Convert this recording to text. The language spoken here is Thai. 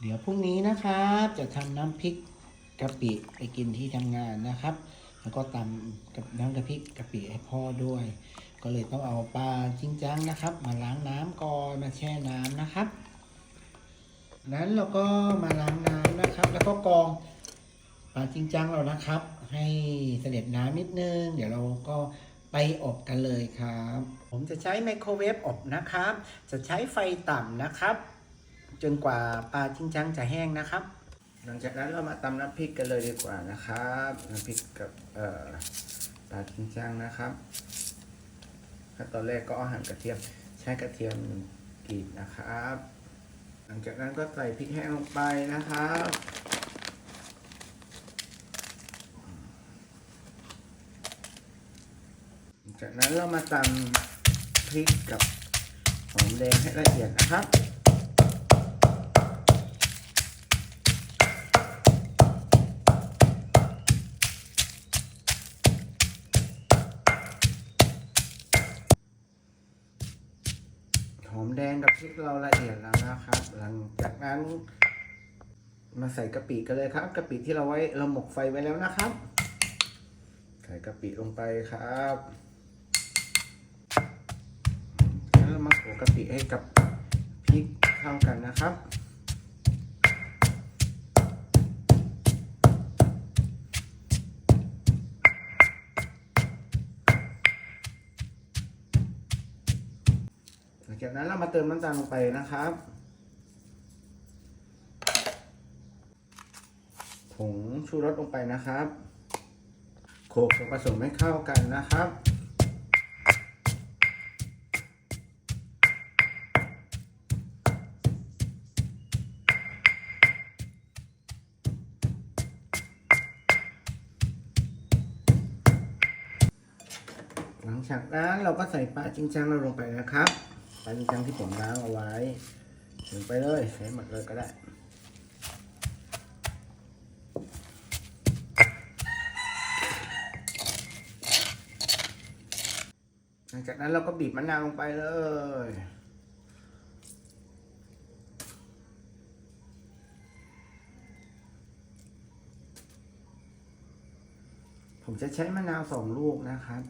เดี๋ยวพรุ่งนี้นะครับจะทำน้ำพริกกะปิไปกินที่ทำงานนะครับ แล้วก็ตำกับน้ำกะพริกกะปิให้พ่อด้วย ก็เลยต้องเอาปลาจริงจังนะครับ มาล้างน้ำก่อนมาแช่น้ำนะครับ นั้นเราก็มาล้างน้ำนะครับ แล้วก็กรองปลาจริงจังเรานะครับ ให้เสด็จน้ำนิดนึง เดี๋ยวเราก็ไปอบกันเลยครับ ผมจะใช้ไมโครเวฟอบนะครับ จะใช้ไฟต่ำนะครับ จนกว่าปลาจริงจังจะแห้งนะครับ หลังจากนั้นเรามาตำน้ำพริกกันเลยดีกว่านะครับน้ำพริกกับปลาจริงจังนะครับขั้นตอนแรกก็หั่นกระเทียมใช้กระเทียมกรีดนะครับ หลังจากนั้นก็ใส่พริกแห้งลงไปนะครับจากนั้นเรามาตำพริกกับหอมแดงให้ละเอียดนะครับ อมแดงกับพริกเราละเอียดแล้วนะครับ หลังจากนั้นมาใส่กะปิกันเลยครับกะปิที่เราไว้เราหมกไฟไว้แล้วนะครับ ใส่กะปิลงไปครับแล้วเรามาโขลกกะปิให้กับพริกเข้ากันนะครับ จากนั้นเรามาเติมน้ำตาลลงไปนะครับผงชูรสลงไปนะครับ โขลกส่วนผสมให้เข้ากันนะครับหลังจากนั้นเราก็ใส่ปลาจิงจังเราลงไปนะครับ ปลาจิงจังที่ผมล้างเอาไว้ลงไปเลยใส่หมดเลยก็ได้หลังจากนั้นเราก็บีบมะนาวลงไปเลยผมจะใช้มะนาวสองลูกนะครับ